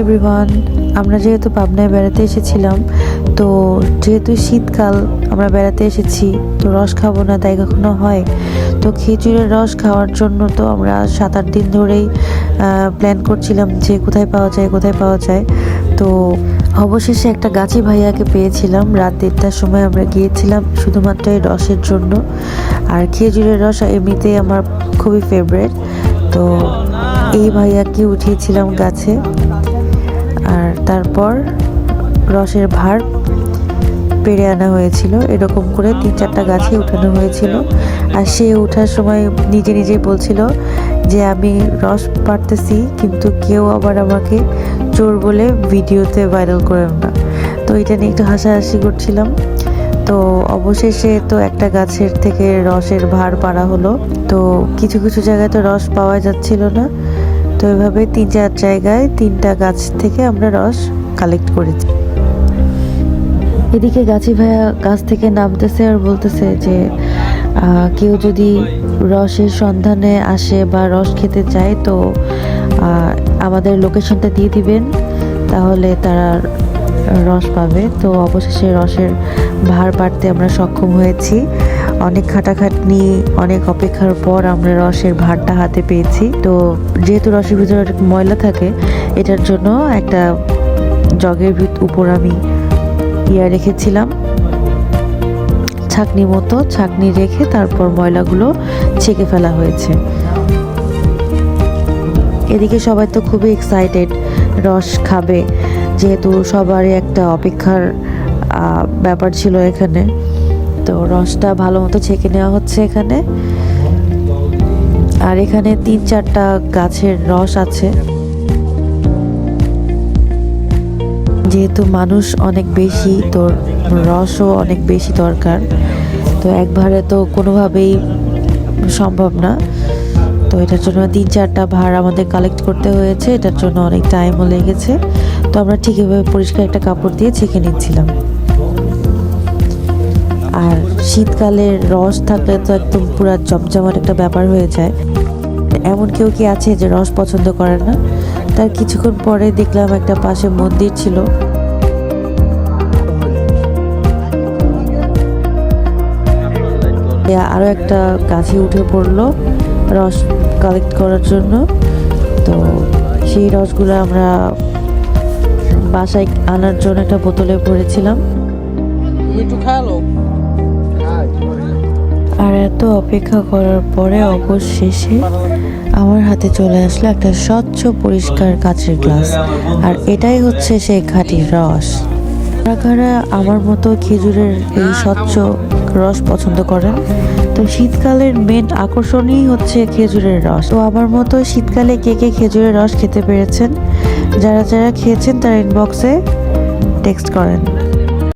Everyone আমরা যেহেতু পাবনায় বেড়াতে এসেছিলাম, তো যেহেতু শীতকাল, আমরা বেড়াতে এসেছি, তো রস খাব না, তাই কখনো হয়। তো খেজুরের রস খাওয়ার জন্য তো আমরা সাত আট দিন ধরেই প্ল্যান করছিলাম যে কোথায় পাওয়া যায়, কোথায় পাওয়া যায়। তো অবশেষে একটা গাছি ভাইয়াকে পেয়েছিলাম, রাত দেড়টার সময় আমরা গিয়েছিলাম শুধুমাত্র এই রসের জন্য। আর খেজুরের রস এমনিতেই আমার খুবই ফেভারেট তো এই ভাইয়াকে উঠিয়েছিলাম গাছে। আর তারপর রসের ভার পেরে আনা হয়েছিল। এরকম করে তিন চারটা গাছে উঠানো হয়েছিল। আর সে ওঠার সময় নিজে নিজেই বলছিল যে, আমি রস পারতেছি কিন্তু কেউ আবার আমাকে চোর বলে ভিডিওতে ভাইরাল করেন না। তো এটা নিয়ে একটু হাসাহাসি করছিলাম। তো অবশেষে তো একটা গাছের থেকে রসের ভার পাড়া হলো। তো কিছু কিছু জায়গায় তো রস পাওয়া যাচ্ছিল না। তো এভাবে তিন চার জায়গায় তিনটা গাছ থেকে আমরা রস কালেক্ট করেছি। এদিকে গাছি ভাইয়া গাছ থেকে নামতেছে আর বলতেছে যে কেউ যদি রসের সন্ধানে আসে বা রস খেতে চায় তো আমাদের লোকেশনটা দিয়ে দিবেন, তাহলে তারা রস পাবে। তো অবশেষে রসের ভার পাড়তে আমরা সক্ষম হয়েছি। অনেক খাটাখাটনি, অনেক অপেক্ষার পর আমরা রসের ভারটা হাতে পেয়েছি। তো যেহেতু রসের ভিতরে ময়লা থাকে, এটার জন্য একটা জগের ভিত উপর আমি ইয়া রেখেছিলাম। ছাকনি মতো ছাকনি রেখে তারপর ময়লাগুলো ছেঁকে ফেলা হয়েছে। এদিকে সবাই তো খুবই এক্সাইটেড রস খাবে, যেহেতু সবারই একটা অপেক্ষার ব্যাপার ছিল এখানে। তো রসটা ভালো মতো ছেঁকে নেওয়া হচ্ছে এখানে। আর এখানে তিন চারটা গাছের রস আছে। যেহেতু মানুষ অনেক বেশি, তো রসও অনেক বেশি দরকার। তো একবারে তো কোনোভাবেই সম্ভব না। তো এটার জন্য তিন চারটা ভার আমাদের কালেক্ট করতে হয়েছে। এটার জন্য অনেক টাইমও লেগেছে। তো আমরা ঠিক এভাবে পরিষ্কার একটা কাপড় দিয়ে ছেঁকে নিচ্ছিলাম। আর শীতকালে রস থাকলে তো একদম পুরো জমজমাট একটা ব্যাপার হয়ে যায়। এমন কেউ কি আছে যে রস পছন্দ করে না? তার কিছুক্ষণ পরে দেখলাম একটা পাশে মন্দির ছিল। আরও একটা গাছে উঠে পড়ল রস কালেক্ট করার জন্য। তো সেই রসগুলো আমরা বাসায় আনার জন্য একটা বোতলে ভরেছিলাম। একটু আর এত অপেক্ষা করার পরে অবশেষে আমার হাতে চলে আসলো একটা স্বচ্ছ পরিষ্কার কাচের গ্লাস। আর এটাই হচ্ছে সেই খাঁটি রস। কারা কারা আমার মতো খেজুরের এই স্বচ্ছ রস পছন্দ করেন? তো শীতকালের মেন আকর্ষণই হচ্ছে খেজুরের রস। তো আমার মতো শীতকালে কে কে খেজুরের রস খেতে পেরেছেন? যারা যারা খেয়েছেন তারা ইনবক্সে টেক্সট করেন।